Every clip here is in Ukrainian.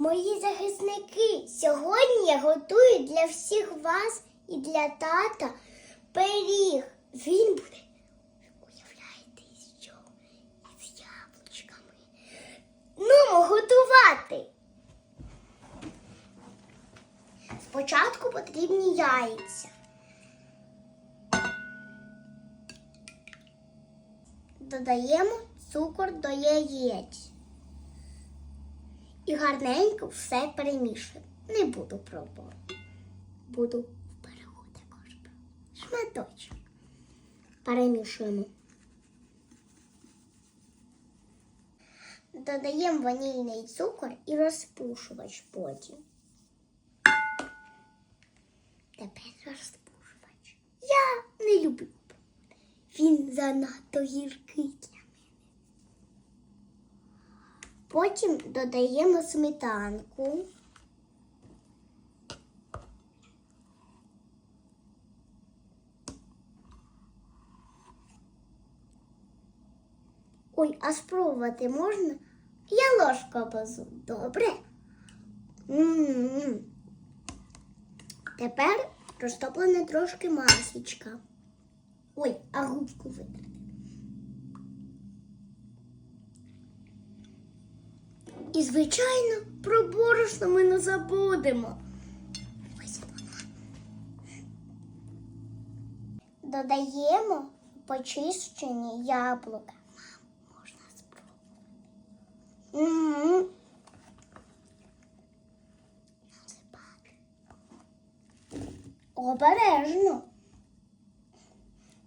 Мої захисники, сьогодні я готую для всіх вас і для тата пиріг. Він буде, уявляєте, із чого? Із яблучками. Ну, готувати. Спочатку потрібні яйця. Додаємо цукор до яєць. І гарненько все перемішуємо. Не буду пробувати. Буду в берегу також. Шматочок. Перемішуємо. Додаємо ванільний цукор і розпушувач потім. Тепер розпушувач. Я не люблю. Він занадто гіркий. Потім додаємо сметанку. Ой, а спробувати можна? Я ложку базу. Добре. М-м-м. Тепер розтоплене трошки масічка. Ой, а губку витрати. І, звичайно, про борошно ми не забудемо. Додаємо почищені яблука. Мам, можна спробувати. М-м. Обережно.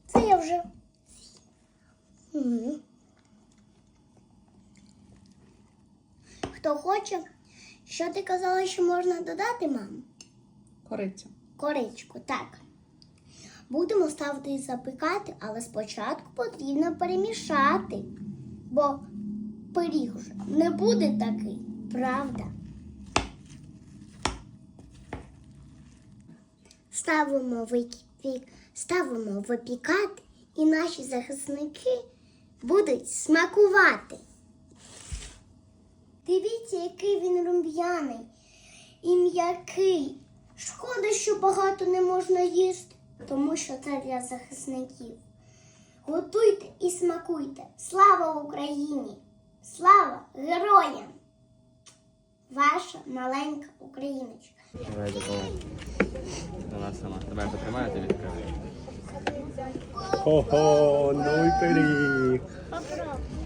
Це я вже. М. Хто хоче, що ти казала, що можна додати, мам? Кориця. Коричку, так. Будемо ставити і запікати, але спочатку потрібно перемішати, бо пиріг вже не буде такий, правда? Ставимо випік, ставимо випікати, і наші захисники будуть смакувати. Дивіться, який він рум'яний і м'який. Шкода, що багато не можна їсти, тому що це для захисників. Готуйте і смакуйте. Слава Україні! Слава героям! Ваша маленька україночка. Давай. Вона сама. Давай потримаю, ти відкривай. Хо-хо, ну пиріг. Попробуй.